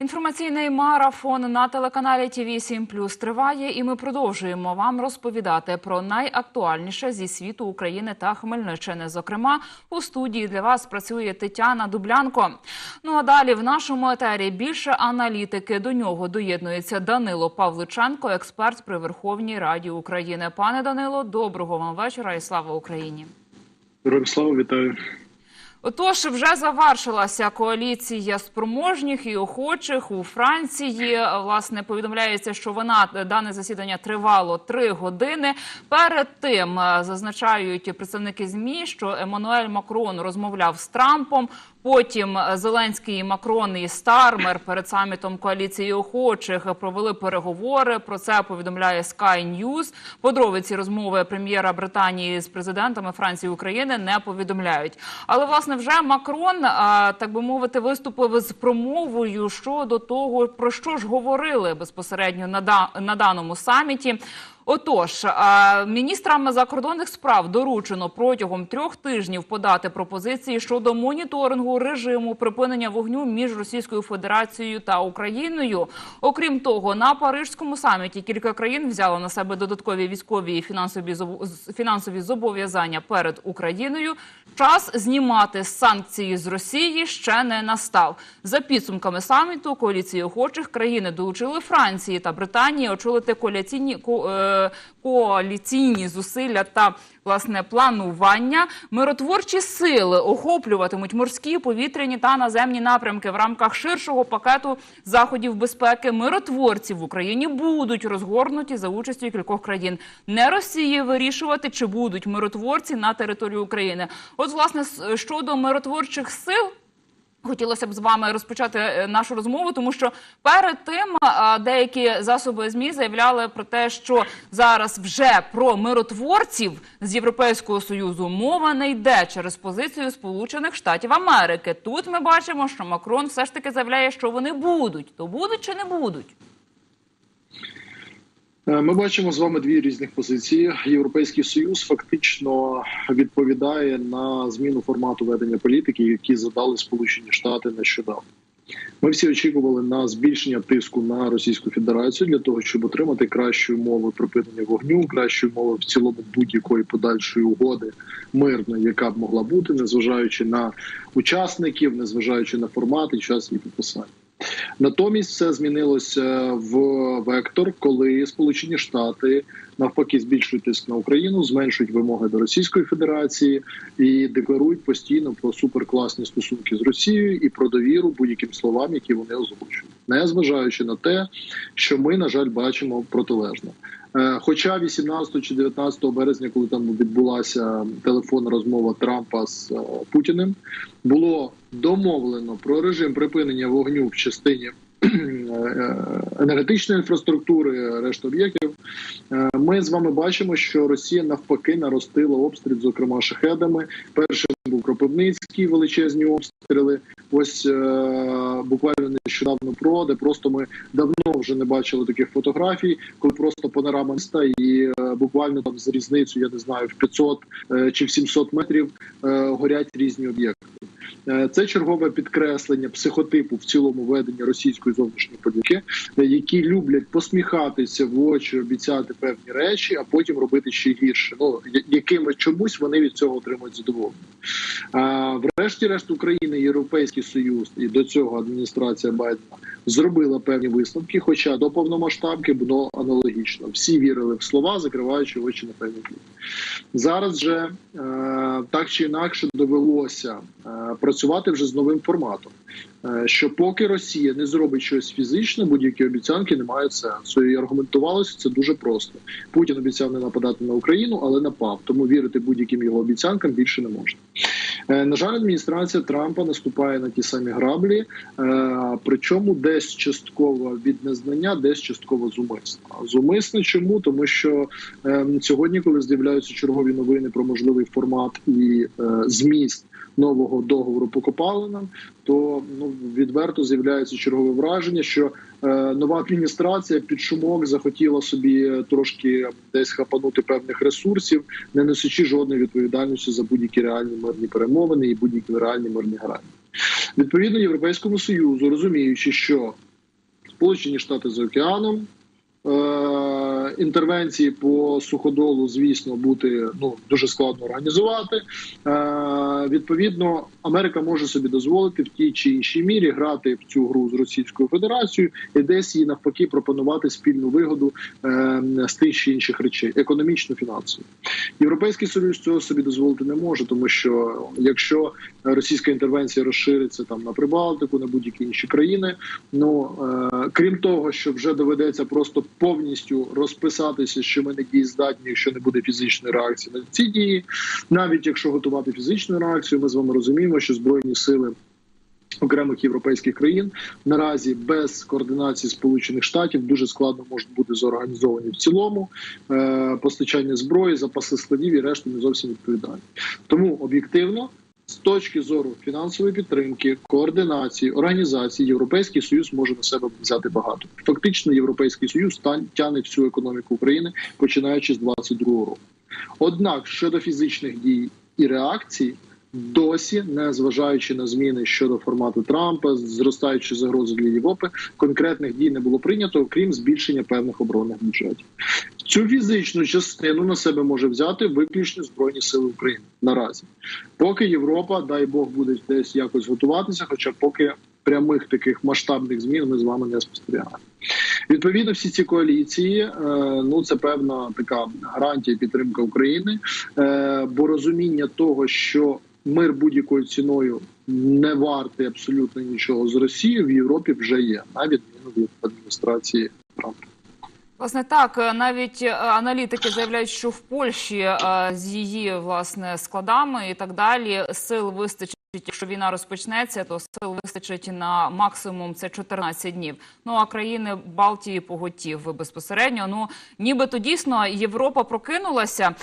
Інформаційний марафон на телеканалі ТВ 7 Плюс триває, і ми продовжуємо вам розповідати про найактуальніше зі світу України та Хмельниччини. Зокрема, у студії для вас працює Тетяна Дублянко. Ну а далі в нашому етері більше аналітики. До нього доєднується Данило Павличенко, експерт при Верховній Раді України. Пане Данило, доброго вам вечора і слава Україні. Героям слава вітаю. Отож, вже завершилася коаліція спроможніх і охочих у Франції. Власне повідомляється, що вона дане засідання тривало три години. Перед тим е, зазначають представники змі, що Еммануель Макрон розмовляв з Трампом. Потім Зеленський, Макрон і Стармер перед самітом коаліції охочих провели переговори. Про це повідомляє Sky News. Подробиці розмови прем'єра Британії з президентами Франції України не повідомляють. Але власне вже Макрон, так би мовити, виступив з промовою щодо того, про що ж говорили безпосередньо на даному саміті. Отож, міністрам закордонних справ доручено протягом трьох тижнів подати пропозиції щодо моніторингу режиму припинення вогню між Російською Федерацією та Україною. Окрім того, на Парижському саміті кілька країн взяло на себе додаткові військові і фінансові фінансові зобов'язання перед Україною. Час знімати санкції з Росії ще не настав. За підсумками саміту коаліції охочих країни долучили Франції та Британії очолити коаліційні ко- е, коаліційні зусилля та власне планування. Миротворчі сили охоплюватимуть морські, повітряні та наземні напрямки в рамках ширшого пакету заходів безпеки. Миротворці в Україні будуть розгорнуті за участю кількох країн. Не Росії вирішувати, чи будуть миротворці на території України. От, власне, щодо миротворчих сил. Хотілося б з вами розпочати е, нашу розмову, тому що перед тим деякі засоби змі заявляли про те, що зараз вже про миротворців з Європейського союзу мова не йде через позицію Сполучених Штатів Америки. Тут ми бачимо, що Макрон все ж таки заявляє, що вони будуть. То будуть чи не будуть? Е, Ми бачимо з вами дві різних позиції. Європейський союз фактично відповідає на зміну формату ведення політики, які задали Сполучені Штати нещодавно. Ми всі очікували на збільшення тиску на Російську Федерацію для того, щоб отримати кращі умови припинення вогню, кращі умови в цілому будь-якої подальшої угоди мирної, яка б могла бути, незважаючи на учасників, незважаючи на формат і час її підписання. Натомість все змінилося в вектор, коли Сполучені Штати навпаки збільшують тиск на Україну, зменшують вимоги до Російської Федерації і декларують постійно про суперкласні стосунки з Росією і про довіру будь-яким словам, які вони озвучують, не зважаючи на те, що ми на жаль бачимо протилежне. Е, Хоча 18 чи 19 березня, коли там відбулася телефонна розмова Трампа з е, Путіним, було домовлено про режим припинення вогню в частині енергетичної інфраструктури, решта об'єктів. Е, Ми з вами бачимо, що Росія навпаки наростила обстріл, зокрема шахедами. Першим був Кропивницький, величезні обстріли. Ось е, буквально нещодавно про де просто ми давно вже не бачили таких фотографій, коли просто панорама міста і е, буквально там з різницю, я не знаю, в 500 е, чи в 700 метрів горять різні об'єкти. Е, Це чергове підкреслення психотипу в цілому ведення російської зовнішньої політики, е, які люблять посміхатися в очі, обіцяти певні речі, а потім робити ще гірше. Ну я- якимось чомусь вони від цього отримують задоволення. Врешті-решт Україна і Європейський Союз і до цього адміністрація Байдена зробила певні висновки. Хоча до повномасштабки було аналогічно. Всі вірили в слова, закриваючи очі на певні дії. Зараз же е, так чи інакше довелося е, працювати вже з новим форматом. Е, Що поки Росія не зробить щось фізичне, будь-які обіцянки не мають сенсу. І аргументувалося це дуже просто. Путін обіцяв не нападати на Україну, але напав. Тому вірити будь-яким його обіцянкам більше не можна. Е, На жаль, адміністрація Трампа наступає на ті самі граблі, е, причому десь частково від незнання, десь частково зумисно. Зумисно чому? Тому що е, сьогодні, коли з'являються чергові новини про можливий формат і зміст нового договору по копалинам, то ну відверто з'являється чергове враження, що е, нова адміністрація під шумок захотіла собі трошки десь хапанути певних ресурсів, не несучи жодної відповідальності за будь-які реальні мирні перемовини і будь-які реальні мирні гарантії. Відповідно, європейському союзу, розуміючи, що Сполучені Штати за океаном. Е, інтервенції по суходолу, звісно, бути ну дуже складно організувати. Е, відповідно, Америка може собі дозволити в тій чи іншій мірі грати в цю гру з Російською Федерацією і десь їй навпаки пропонувати спільну вигоду е, з тих чи інших речей, економічно фінансово. Європейський союз цього собі дозволити не може, тому що якщо російська інтервенція розшириться там на Прибалтику, на будь-які інші країни, ну крім того, що вже доведеться просто повністю розписатися, що ми не дієздатні, якщо не буде фізичної реакції на ці дії, навіть якщо готувати фізичну реакцію, ми з вами розуміємо, що збройні сили. Окремих європейських країн наразі без координації Сполучених Штатів дуже складно можуть бути зорганізовані в цілому е, постачання зброї, запаси складів і решту не зовсім відповідають. Тому об'єктивно, з точки зору фінансової підтримки, координації, організації, європейський союз може на себе взяти багато. Фактично, європейський союз тягне всю економіку України починаючи з 22 року. Однак щодо фізичних дій і реакцій. Досі, не зважаючи на зміни щодо формату Трампа, зростаючи загрози для Європи, конкретних дій не було прийнято, окрім збільшення певних оборонних бюджетів. Цю фізичну частину на себе може взяти виключно збройні сили України наразі. Поки Європа, дай Бог, буде десь якось готуватися, хоча поки прямих таких масштабних змін ми з вами не спостерігаємо. Відповідно, всі ці коаліції, е, ну це певна така гарантія підтримка України, е, бо розуміння того, що мир будь-якою ціною не вартий абсолютно нічого з Росією в Європі вже є, на відміну від адміністрації Трампа. Власне, так е, навіть е, аналітики заявляють, що в Польщі е, з її власне складами і так далі сил вистачить. Якщо війна розпочнеться, то сил вистачить на максимум це 14 днів. Ну а країни Балтії поготів безпосередньо. Ну нібито дійсно Європа прокинулася.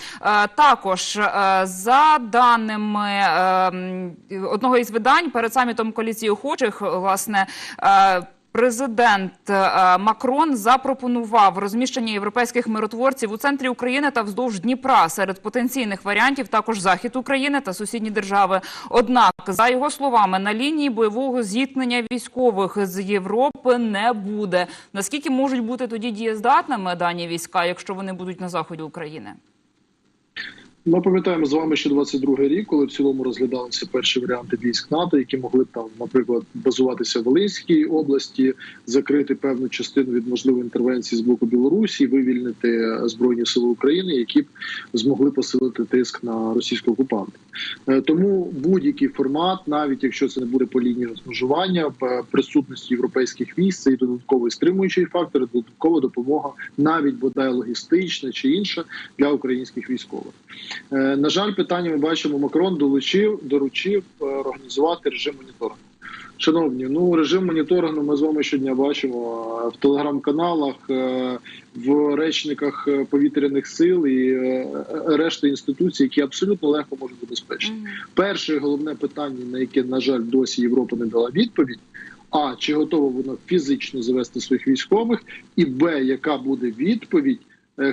Також за даними е, одного із видань перед самітом коаліції охочих, власне. Е, Президент е, Макрон запропонував розміщення європейських миротворців у центрі України та вздовж Дніпра серед потенційних варіантів також захід України та сусідні держави. Однак, за його словами, на лінії бойового зіткнення військових з Європи не буде. Наскільки можуть бути тоді дієздатними дані війська, якщо вони будуть на заході України? Ми пам'ятаємо з вами ще 22-й рік, коли в цілому розглядалися перші варіанти військ НАТО, які могли б там, наприклад, базуватися в Волинській області, закрити певну частину від можливої інтервенції з боку Білорусі, вивільнити збройні сили України, які б змогли посилити тиск на російського окупанта. Е, Тому будь-який формат, навіть якщо це не буде по лінії розмежування, присутності європейських військ, це і додатковий стримуючий фактор, і додаткова допомога, навіть бодай логістична чи інша для українських військових. Е, На жаль, питання ми бачимо, Макрон долучив, доручив е, організувати режим моніторингу. Шановні, ну режим моніторингу ми з вами щодня бачимо е, в телеграм-каналах, в речниках повітряних сил і решти інституцій, які абсолютно легко можуть забезпечити. Перше головне питання, на яке на жаль досі Європа не дала відповідь. А чи готова вона фізично завести своїх військових, і Б, яка буде відповідь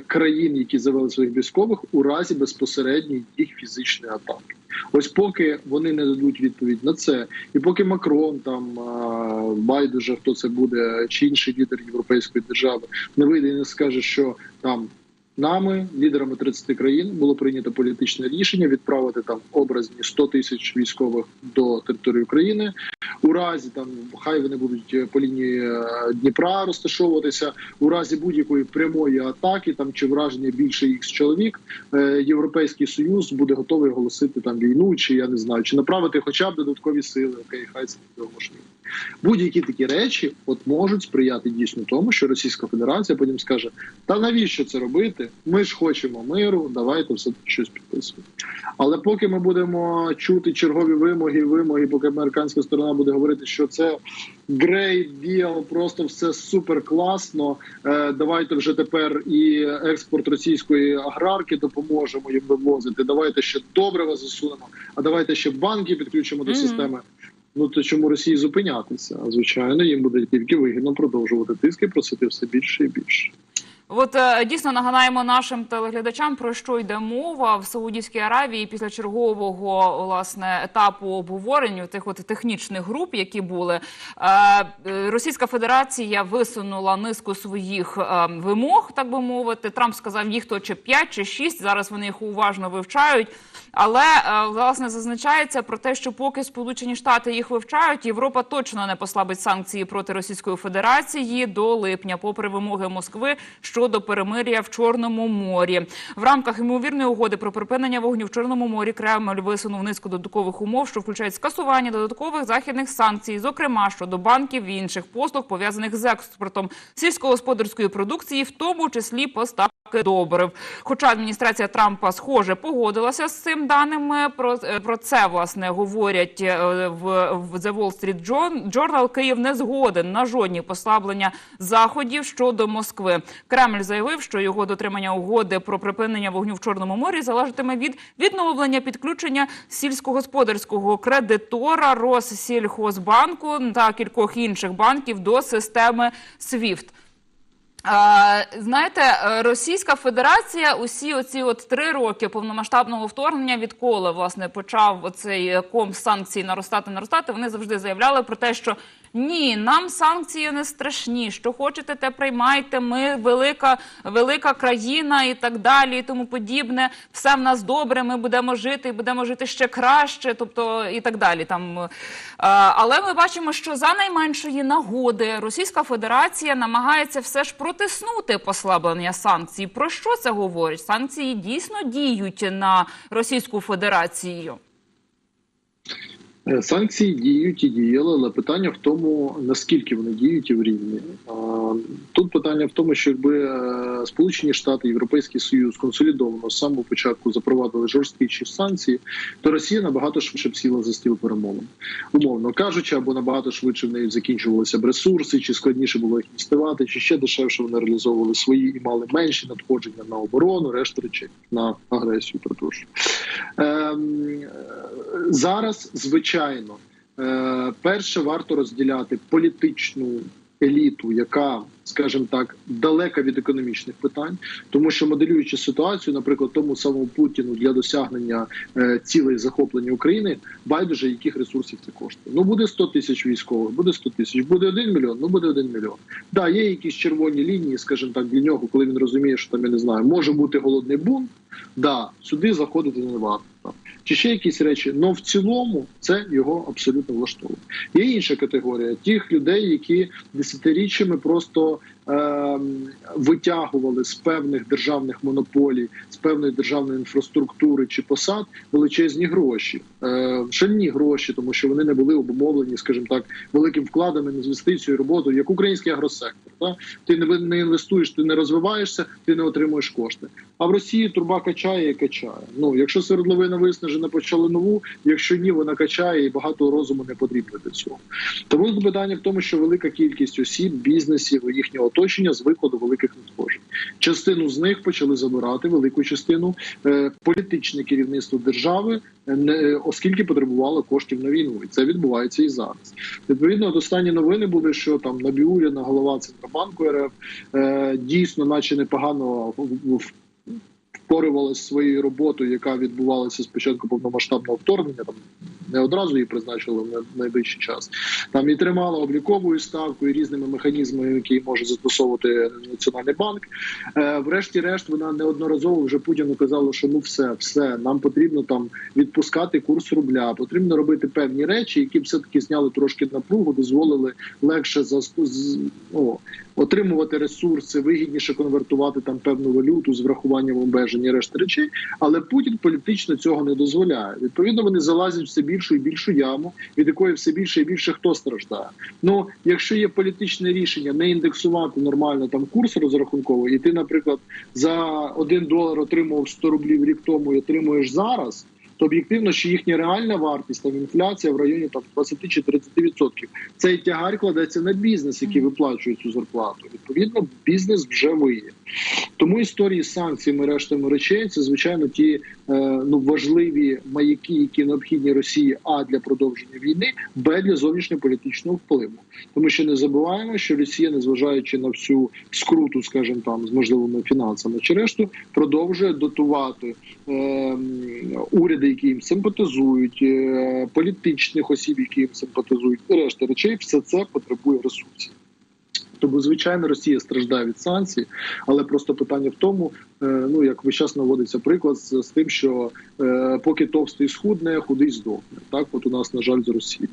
країн, які завели своїх військових у разі безпосередньої їх фізичної атаки? Ось поки вони не дадуть відповідь на це, і поки Макрон там байдуже хто це буде, чи інший лідер європейської держави не вийде і не скаже, що там. Нами, лідерами 30 країн, було прийнято політичне рішення відправити там образні 100 тисяч військових до території України. У разі там хай вони будуть е, по лінії е, Дніпра розташовуватися. У разі будь-якої прямої атаки там чи враження більше їх чоловік. е, Європейський союз буде готовий оголосити там війну, чи я не знаю, чи направити хоча б додаткові сили. Окей, хай це буде можливо. Будь-які такі речі от можуть сприяти дійсно тому, що Російська Федерація потім скаже: та навіщо це робити? Ми ж хочемо миру, давайте все щось підписувати. Але поки ми будемо чути чергові вимоги, вимоги, поки американська сторона буде говорити, що це great deal, просто все супер класно. Е, давайте вже тепер і експорт російської аграрки допоможемо їм вивозити. Давайте ще добрива засунемо, а давайте ще банки підключимо до системи. Ну то чому Росії зупинятися? Звичайно, їм буде тільки вигідно продовжувати тиск і просити все більше і більше. От е, дійсно нагадаємо нашим телеглядачам про що йде мова в Саудівській Аравії після чергового власне етапу обговорень тих от технічних груп, які були. Е, Російська Федерація висунула низку своїх е, вимог, так би мовити. Трамп сказав їх то чи 5, чи 6, Зараз вони їх уважно вивчають. Але власне зазначається про те, що поки Сполучені Штати їх вивчають, Європа точно не послабить санкції проти Російської Федерації до липня, попри вимоги Москви щодо перемир'я в Чорному морі. В рамках ймовірної угоди про припинення вогню в Чорному морі Кремль висунув низку додаткових умов, що включають скасування додаткових західних санкцій, зокрема щодо банків і інших послуг, пов'язаних з експортом сільськогосподарської продукції, в тому числі поставки добрив. Хоча адміністрація Трампа схоже погодилася з цим даними. Про, е, про це власне говорять е, в, в The Wall Street Journal. Київ не згоден на жодні послаблення заходів щодо Москви. Кремль заявив, що його дотримання угоди про припинення вогню в Чорному морі залежатиме від відновлення підключення сільськогосподарського кредитора Россільхозбанку та кількох інших банків до системи SWIFT. Знаєте, е, Російська Федерація усі оці от три роки повномасштабного вторгнення, відколи власне почав оцей ком санкцій наростати, наростати, вони завжди заявляли про те, що ні, нам санкції не страшні. Що хочете, те приймайте. Ми велика, велика країна і так далі, і тому подібне. Все в нас добре. Ми будемо жити і будемо жити ще краще, тобто і так далі. Там е, але ми бачимо, що за найменшої нагоди Російська Федерація намагається все ж протиснути послаблення санкцій. Про що це говорить? Санкції дійсно діють на Російську Федерацію. Е, Санкції діють і діяли, але питання в тому, наскільки вони діють і в рівні. Тут питання в тому, що якби е, Сполучені Штати, Європейський Союз консолідовано з самого початку запровадили жорсткіші санкції, то Росія набагато швидше б сіла за стіл перемовин. Умовно кажучи, або набагато швидше в неї закінчувалися б ресурси, чи складніше було їх діставати, чи ще дешевше вони реалізовували свої і мали менші надходження на оборону, решту речей на агресію. Перепрошую. Ем, зараз, звичайно, е, перше варто розділяти політичну еліту, яка, скажімо так, далека від економічних питань, тому що моделюючи ситуацію, наприклад, тому самому Путіну для досягнення е, цілей захоплення України, байдуже яких ресурсів це коштує. Ну буде 100 тисяч військових, буде 100 тисяч, буде 1 мільйон, ну буде 1 мільйон. Да, є якісь червоні лінії, скажімо так, для нього, коли він розуміє, що там я не знаю, може бути голодний бунт. Да, сюди заходити не варто. Чи ще якісь речі, але в цілому це його абсолютно влаштовує. Є інша категорія тих людей, які десятиріччями просто витягували з певних державних монополій, з певної державної інфраструктури чи посад величезні гроші, е, шальні гроші, тому що вони не були обумовлені, скажімо так, великим вкладами, інвестицією, роботою, як український агросектор. Та? Ти не, інвестуєш, ти не розвиваєшся, ти не отримуєш кошти. А в Росії турба качає і качає. Ну якщо свердловина виснажена, почали нову. Якщо ні, вона качає і багато розуму не потрібно для цього. Тому питання в тому, що велика кількість осіб, бізнесів, їхнього оточення звикла до великих надходжень. Частину з них почали забирати велику частину е, політичне керівництво держави, е, оскільки потребувало коштів на війну, і це відбувається і зараз. Відповідно, от останні новини були, що там Набіуліна, голова Центробанку РФ, е, дійсно, наче непогано в- в- впорювалася своєю роботою, яка відбувалася спочатку повномасштабного вторгнення. Там не одразу її призначили на найближчий час. Там і тримала обліковою ставкою і різними механізмами, які може застосовувати Національний банк. Е, врешті-решт, вона неодноразово вже Путіну казала, що ну все, все, нам потрібно там відпускати курс рубля, потрібно робити певні речі, які все таки зняли трошки напругу, дозволили легше за ну, отримувати ресурси, вигідніше конвертувати там певну валюту з врахуванням обмежень і решти речей. Але Путін політично цього не дозволяє. Відповідно, вони залазять все більшу і більшу яму, від якої все більше і більше хто страждає. Ну, якщо є політичне рішення не індексувати нормально там курс розрахунковий, і ти, наприклад, за один долар отримував 100 рублів рік тому і отримуєш зараз. То об'єктивно, що їхня реальна вартість там інфляція в районі там 20 чи 30%. Цей тягар кладеться на бізнес, який виплачує цю зарплату. Відповідно, бізнес вже виє. Тому історії з санкціями рештами речей це звичайно ті е, ну важливі маяки, які необхідні Росії, а для продовження війни, б для зовнішньополітичного впливу. Тому що не забуваємо, що Росія, незважаючи на всю скруту, скажімо там, з можливими фінансами чи решту, продовжує дотувати е, уряди, які їм симпатизують, е, політичних осіб, які їм симпатизують, і решта речей, все це потребує ресурсів. Тому, звичайно, Росія страждає від санкцій, але просто питання в тому, е, ну як весь час наводиться приклад з, тим, що е, поки товстий схудне, худий здохне. Так, от у нас на жаль з Росії.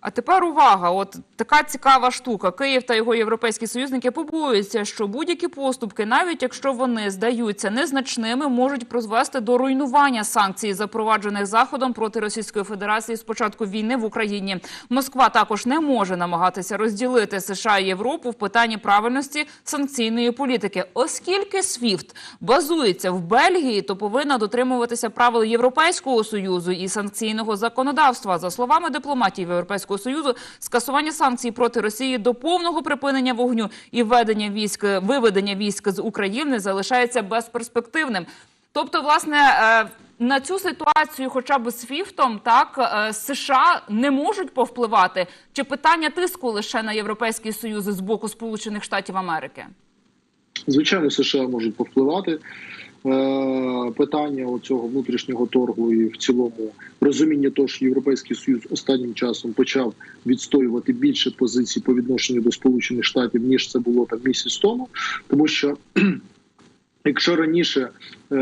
А тепер увага, от така цікава штука. Київ та його європейські союзники побоюються, що будь-які поступки, навіть якщо вони здаються незначними, можуть призвести до руйнування санкцій, запроваджених заходом проти Російської Федерації з початку війни в Україні. Москва також не може намагатися розділити США і Європу в питанні правильності санкційної політики, оскільки СВІФТ базується в Бельгії, то повинна дотримуватися правил Європейського союзу і санкційного законодавства. За словами дипломатів Європейського союзу, скасування санкцій проти Росії до повного припинення вогню і введення військ, виведення військ з України залишається безперспективним. Тобто, власне. е, На цю ситуацію, хоча б з ФІФТом, так е, США не можуть повпливати. Чи питання тиску лише на європейський союз з боку Сполучених Штатів Америки? Звичайно, США можуть повпливати. Е, Питання цього внутрішнього торгу і в цілому розуміння того, що європейський союз останнім часом почав відстоювати більше позицій по відношенню до Сполучених Штатів ніж це було там місяць тому, тому що Якщо раніше е,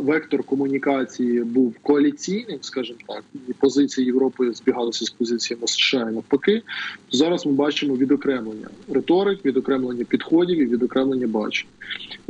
вектор комунікації був коаліційним, скажімо так, і позиції Європи збігалися з позиціями США і навпаки, то зараз ми бачимо відокремлення риторик, відокремлення підходів і відокремлення бачень.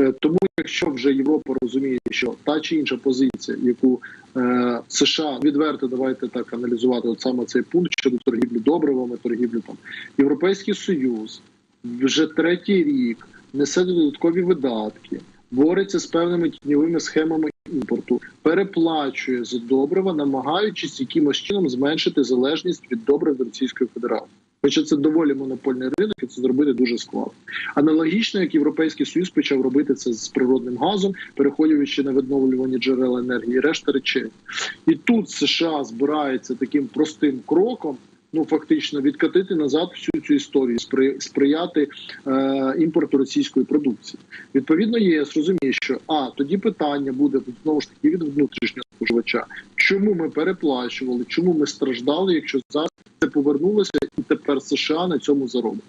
Е, тому, якщо вже Європа розуміє, що та чи інша позиція, яку е, США відверто давайте так аналізувати, от саме цей пункт щодо торгівлі добривами, торгівлі там Європейський Союз вже третій рік несе додаткові видатки бореться з певними тіньовими схемами імпорту, переплачує за добрива, намагаючись якимось чином зменшити залежність від добрив до Російської Федерації. Хоча це доволі монопольний ринок, і це зробити дуже складно. Аналогічно, як Європейський Союз почав робити це з природним газом, переходячи на відновлювані джерела енергії, решта речей. І тут США збирається таким простим кроком. Ну фактично відкатити назад всю цю історію, спри- сприяти е, імпорту російської продукції. Відповідно, ЄС розуміє, що а тоді питання буде знову ж таки від внутрішнього споживача. Чому ми переплачували, чому ми страждали, якщо зараз це повернулося, і тепер США на цьому заробить.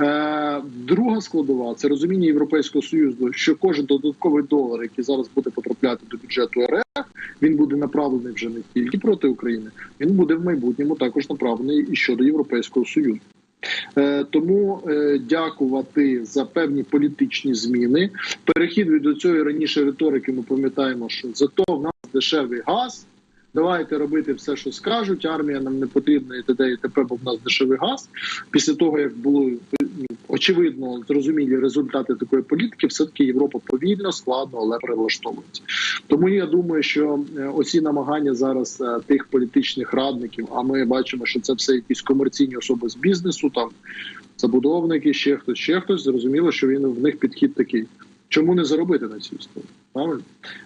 Е, друга складова це розуміння Європейського союзу, що кожен додатковий долар, який зараз буде потрапляти до бюджету РФ, він буде направлений вже не тільки проти України, він буде в майбутньому також направлений і щодо Європейського союзу. Е, Тому е, дякувати за певні політичні зміни. Перехід від до цієї раніше риторики. Ми пам'ятаємо, що зато в нас дешевий газ. Давайте робити все, що скажуть. Армія нам не потрібна і т.д. і т.п., бо в нас дешевий газ. Після того як було ну, очевидно зрозумілі результати такої політики, все таки Європа повільно, складно, але перелаштовується. Тому я думаю, що е, оці намагання зараз е, тих політичних радників, а ми бачимо, що це все якісь комерційні особи з бізнесу, там забудовники, ще хтось, ще хтось. Зрозуміло, що він в них підхід такий. Чому не заробити на цій історії? Правильно,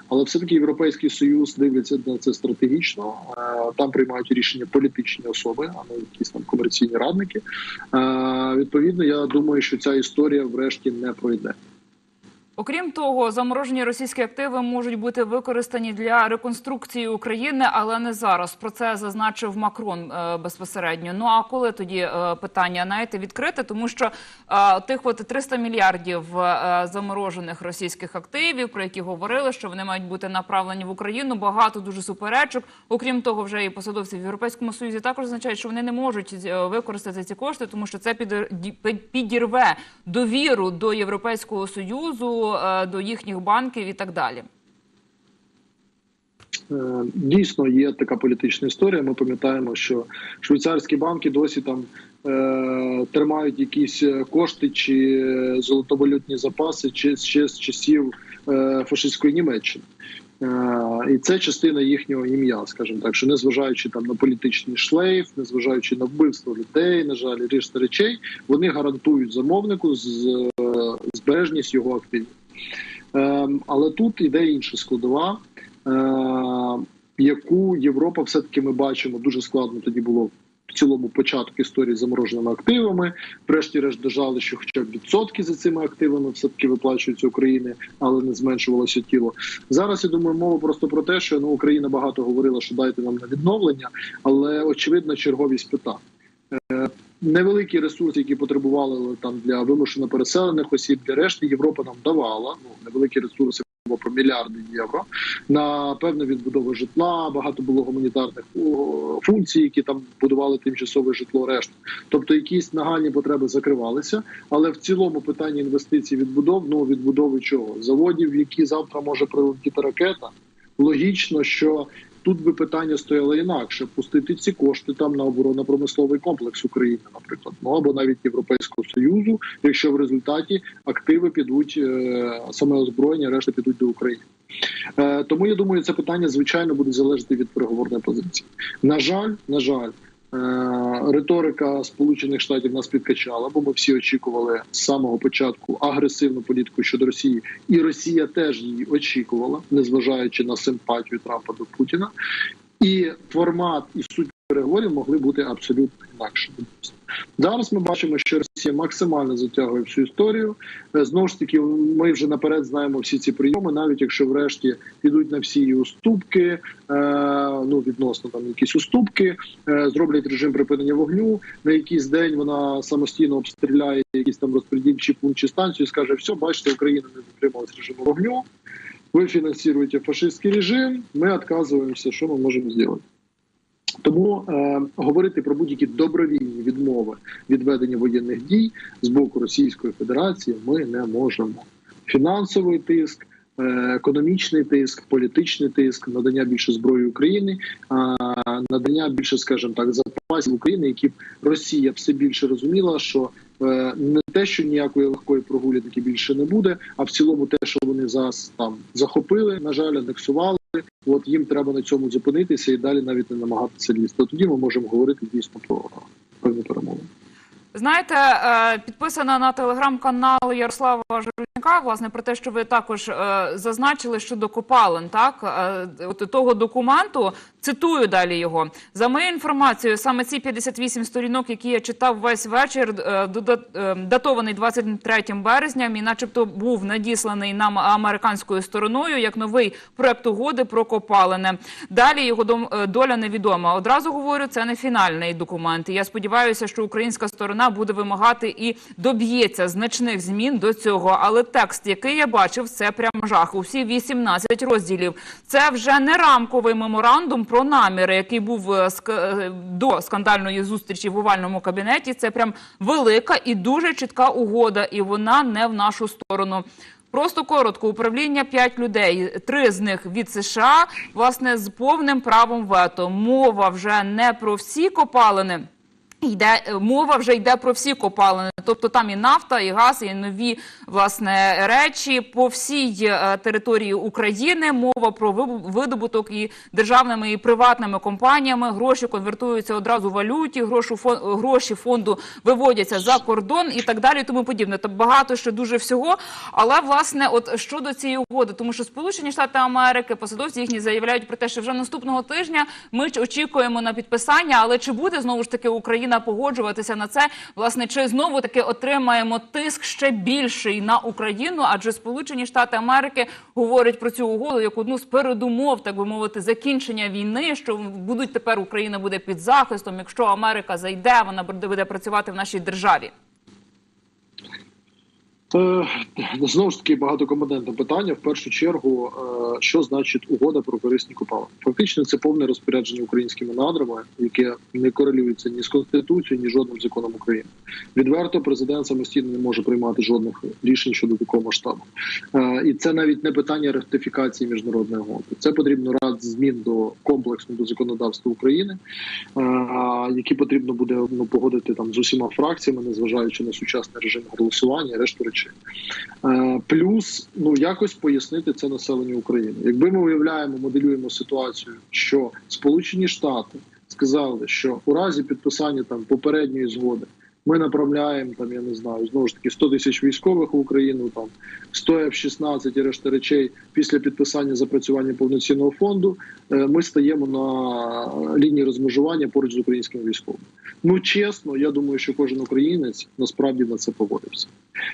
але все таки європейський союз дивиться на це стратегічно. Е, Там приймають рішення політичні особи, а не якісь там комерційні радники. Е, Відповідно, я думаю, що ця історія врешті не пройде. Окрім того, заморожені російські активи можуть бути використані для реконструкції України, але не зараз. Про це зазначив Макрон е, безпосередньо. Ну а коли тоді е, питання знаєте, відкрите, тому що е, тих от 300 мільярдів заморожених російських активів, про які говорили, що вони мають бути направлені в Україну. Багато дуже суперечок. Окрім того, вже і посадовці в Європейському Союзі також означають, що вони не можуть використати ці кошти, тому що це підірве довіру до Європейського Союзу, е, до їхніх банків і так далі. Е, Дійсно, є така політична історія. Ми пам'ятаємо, що швейцарські банки досі там е, тримають якісь е, кошти чи золотовалютні запаси, чи ще з часів е, фашистської Німеччини. Е, І це частина їхнього ім'я, скажімо так, що незважаючи там на політичний шлейф, незважаючи на вбивство людей, на жаль, решта речей, вони гарантують замовнику з збережність його активів. Е, Але тут іде інша складова, е, яку Європа все-таки ми бачимо дуже складно тоді було. В цілому початок історії з замороженими активами, врешті-решт дожали, що хоча б відсотки за цими активами все таки виплачуються України, але не зменшувалося тіло. Зараз я думаю, мова просто про те, що ну Україна багато говорила, що дайте нам на відновлення, але очевидно черговість питань. Е, Невеликі ресурси, які потребували там для вимушено переселених осіб, для решти Європа нам давала. Ну невеликі ресурси було про мільярди євро на певну відбудову житла. Багато було гуманітарних функцій, які там будували тимчасове житло. Решта, тобто якісь нагальні потреби закривалися. Але в цілому питання інвестицій відбудов ну відбудови чого заводів, які завтра може прилетіти ракета. Логічно, що тут би питання стояло інакше: пустити ці кошти там на оборонно-промисловий комплекс України, наприклад, ну або навіть Європейського союзу, якщо в результаті активи підуть е, саме озброєння, решта підуть до України. Е, тому я думаю, це питання звичайно буде залежати від переговорної позиції. На жаль, на жаль. Е, Риторика Сполучених Штатів нас підкачала, бо ми всі очікували з самого початку агресивну політику щодо Росії, і Росія теж її очікувала, незважаючи на симпатію Трампа до Путіна. І формат і суть переговорів могли бути абсолютно інакшими. Зараз ми бачимо, що Росія максимально затягує всю історію. Е, Знову ж таки, ми вже наперед знаємо всі ці прийоми, навіть якщо врешті підуть на всі уступки, е, ну відносно там якісь уступки, е, зроблять режим припинення вогню. На якийсь день вона самостійно обстріляє якийсь там розподільчий пункт чи станцію, і скаже: все, бачите, Україна не дотрималась режиму вогню. Ви фінансуєте фашистський режим, ми відказуємося, що ми можемо зробити. Тому е, говорити про будь-які добровільні відмови від ведення воєнних дій з боку Російської Федерації ми не можемо. Фінансовий тиск, е, економічний тиск, політичний тиск, надання більше зброї України, надання більше, скажімо так, запасів України, які б Росія все більше розуміла, що е, не те, що ніякої легкої прогулянки більше не буде, а в цілому те, що вони зараз там захопили, на жаль, анексували. От їм треба на цьому зупинитися і далі навіть не намагатися лізти. Тоді ми можемо говорити дійсно про певні перемови. Знаєте, е, підписана на телеграм-канал Ярослава Железняка, власне, про те, що ви також е, зазначили щодо копалин, так Е, от того документу. Цитую далі його за моєю інформацією. Саме ці 58 сторінок, які я читав весь вечір, датований 23 березня, і начебто був надісланий нам американською стороною як новий проект угоди про копалини. Далі його доля невідома. Одразу говорю, це не фінальний документ. Я сподіваюся, що українська сторона буде вимагати і доб'ється значних змін до цього. Але текст, який я бачив, це прям жах. Усі 18 розділів. Це вже не рамковий меморандум про наміри, який був е, е, до скандальної зустрічі в овальному кабінеті. Це прям велика і дуже чітка угода, і вона не в нашу сторону. Просто коротко, управління 5 людей, три з них від США, власне, з повним правом вето. Мова вже не про всі копалини. Йде мова вже йде про всі копалини, тобто там і нафта, і газ, і нові власне речі по всій е, території України. Мова про видобуток і державними і приватними компаніями. Гроші конвертуються одразу в валюті, гроші, фон- гроші фонду виводяться за кордон і так далі. Тому подібне. Тобто багато ще дуже всього. Але власне, от щодо цієї угоди, тому що Сполучені Штати Америки, посадовці їхні заявляють про те, що вже наступного тижня ми очікуємо на підписання. Але чи буде знову ж таки Україна погоджуватися на це? Власне, чи знову таки отримаємо тиск ще більший на Україну? Адже Сполучені Штати Америки говорять про цю угоду як одну з передумов, так би мовити, закінчення війни. Що будуть тепер Україна буде під захистом. Якщо Америка зайде, вона буде працювати в нашій державі. Е, Знову ж таки багатокомпонентне питання. В першу чергу, е, що значить угода про корисні копалини? Фактично, це повне розпорядження українськими надрами, яке не корелюється ні з конституцією, ні жодним законом України. Відверто президент самостійно не може приймати жодних рішень щодо такого масштабу. Е, І це навіть не питання ратифікації міжнародної угоди. Це потрібно рад змін до комплексно до законодавства України, які потрібно буде ну, погодити там з усіма фракціями, незважаючи на сучасний режим голосування, решту речей. Речей. Е, Плюс ну якось пояснити це населенню України. Якби ми уявляємо, моделюємо ситуацію, що Сполучені Штати сказали, що у разі підписання там попередньої згоди ми направляємо там, я не знаю, знову ж таки 100 тисяч військових в Україну, там 100 F-16 і решта речей після підписання запрацювання повноцінного фонду. е, Ми стаємо на лінії розмежування поруч з українськими військовими. Ну чесно, я думаю, що кожен українець насправді на це погодився.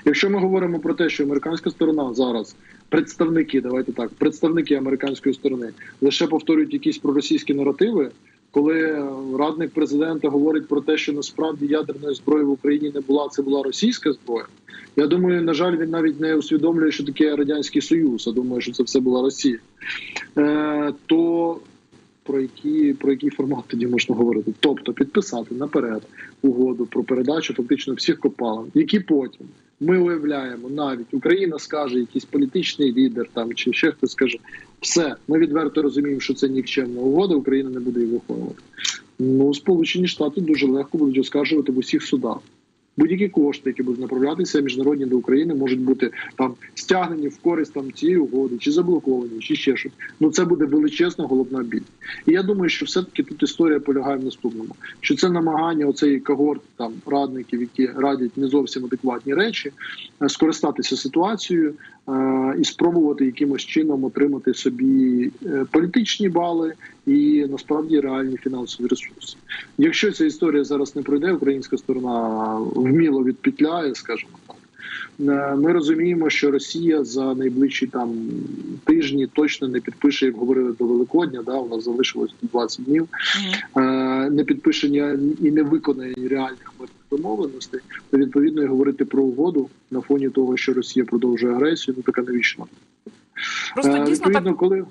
Якщо ми говоримо про те, що американська сторона зараз представники, давайте так, представники американської сторони лише повторюють якісь проросійські наративи. Коли радник президента говорить про те, що насправді ядерної зброї в Україні не була, це була російська зброя. Я думаю, на жаль, він навіть не усвідомлює, що таке радянський союз. а думаю, що це все була Росія. Е, то про які про який формат тоді можна говорити? Тобто підписати наперед угоду про передачу фактично всіх копалин, які потім ми уявляємо, навіть Україна скаже, якийсь політичний лідер там чи ще хтось скаже, все, ми відверто розуміємо, що це нікчемна угода, Україна не буде її виконувати. Ну, Сполучені Штати дуже легко будуть оскаржувати в усіх судах. Будь-які кошти, які будуть направлятися міжнародні до України, можуть бути там стягнені в користь там цієї угоди, чи заблоковані, чи ще щось. Ну це буде величезна головна біль. І я думаю, що все-таки тут історія полягає в наступному: що це намагання оцей когорт там радників, які радять не зовсім адекватні речі, е, скористатися ситуацією і спробувати якимось чином отримати собі е, політичні бали і насправді реальні фінансові ресурси. Якщо ця історія зараз не пройде, українська сторона вміло відпетляє, скажімо так. Е, Ми розуміємо, що Росія за найближчі там тижні точно не підпише, як говорили до Великодня. Да, у нас залишилось 20 днів. Е, Не підпише і не виконає реальних мирних домовленостей. То відповідно і говорити про угоду на фоні того, що Росія продовжує агресію. Ну така навіщо? Просто дійсно відповідно, так коли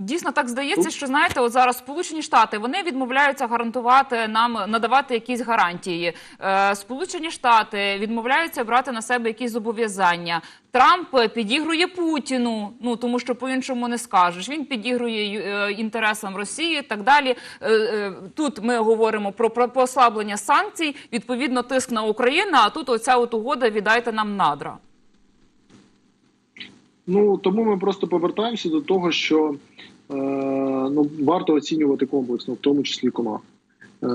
Дійсно так здається, що знаєте, от зараз Сполучені Штати вони відмовляються гарантувати нам надавати якісь гарантії. Е, Сполучені Штати відмовляються брати на себе якісь зобов'язання. Трамп підігрує Путіну. Ну тому що по-іншому не скажеш. Він підігрує е, інтересам Росії. і Так далі. Е, е, Тут ми говоримо про, про послаблення санкцій. Відповідно, тиск на Україну. А тут оця от угода віддайте нам надра. Ну тому ми просто повертаємося до того, що е, ну варто оцінювати комплексно, в тому числі команд. Е,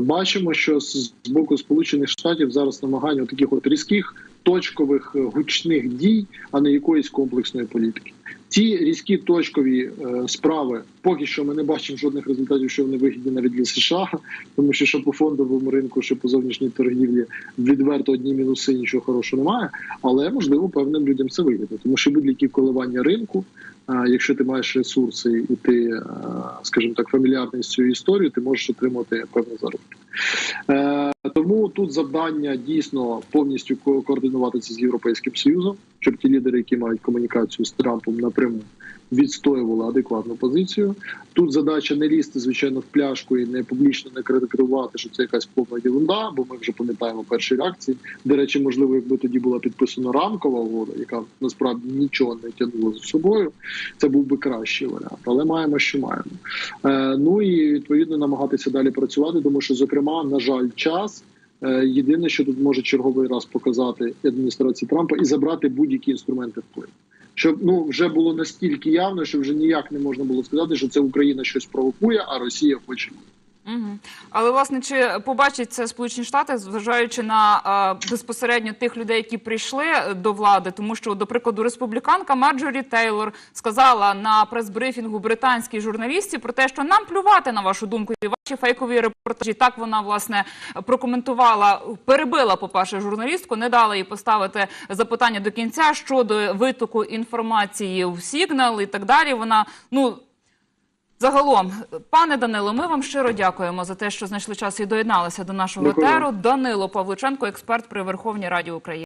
бачимо, що з, з боку Сполучених Штатів зараз намагання таких от різких точкових е, гучних дій, а не якоїсь комплексної політики. Ці різкі точкові е, справи поки що ми не бачимо жодних результатів, що вони вигідні навіть для США, тому що що по фондовому ринку, що по зовнішній торгівлі відверто одні мінуси, нічого хорошого немає. Але можливо певним людям це вигідно, тому що будь-які коливання ринку, якщо ти маєш ресурси і ти, е, скажімо так, фамільярний з цією історією, ти можеш отримати певні заробіток. Е, Тому тут завдання дійсно повністю координуватися з європейським союзом, щоб ті лідери, які мають комунікацію з Трампом напряму, відстоювали адекватну позицію. Тут задача не лізти, звичайно, в пляшку і не публічно не критикувати, що це якась повна єрунда, бо ми вже пам'ятаємо перші реакції. До речі, можливо, якби тоді була підписана рамкова угода, яка насправді нічого не тягнула за собою, це був би кращий варіант. Але маємо, що маємо. Е, ну і відповідно намагатися далі працювати, тому що, зокрема, на жаль, час. Е, Єдине, що тут може черговий раз показати адміністрація Трампа і забрати будь-які інструменти впливу. Щоб ну вже було настільки явно, що вже ніяк не можна було сказати, що це Україна щось провокує, а Росія хоче. Але власне чи побачать це Сполучені Штати, зважаючи на е, безпосередньо тих людей, які прийшли до влади, тому що, до прикладу, республіканка Марджорі Тейлор сказала на прес-брифінгу британській журналістці про те, що нам плювати на вашу думку і ваші фейкові репортажі. Так вона власне прокоментувала, перебила, по перше, журналістку, не дала їй поставити запитання до кінця щодо витоку інформації в Сігнал і так далі. Вона ну. Загалом, пане Данило, ми вам щиро дякуємо за те, що знайшли час і доєдналися до нашого етеру. Данило Павличенко, експерт при Верховній Раді України.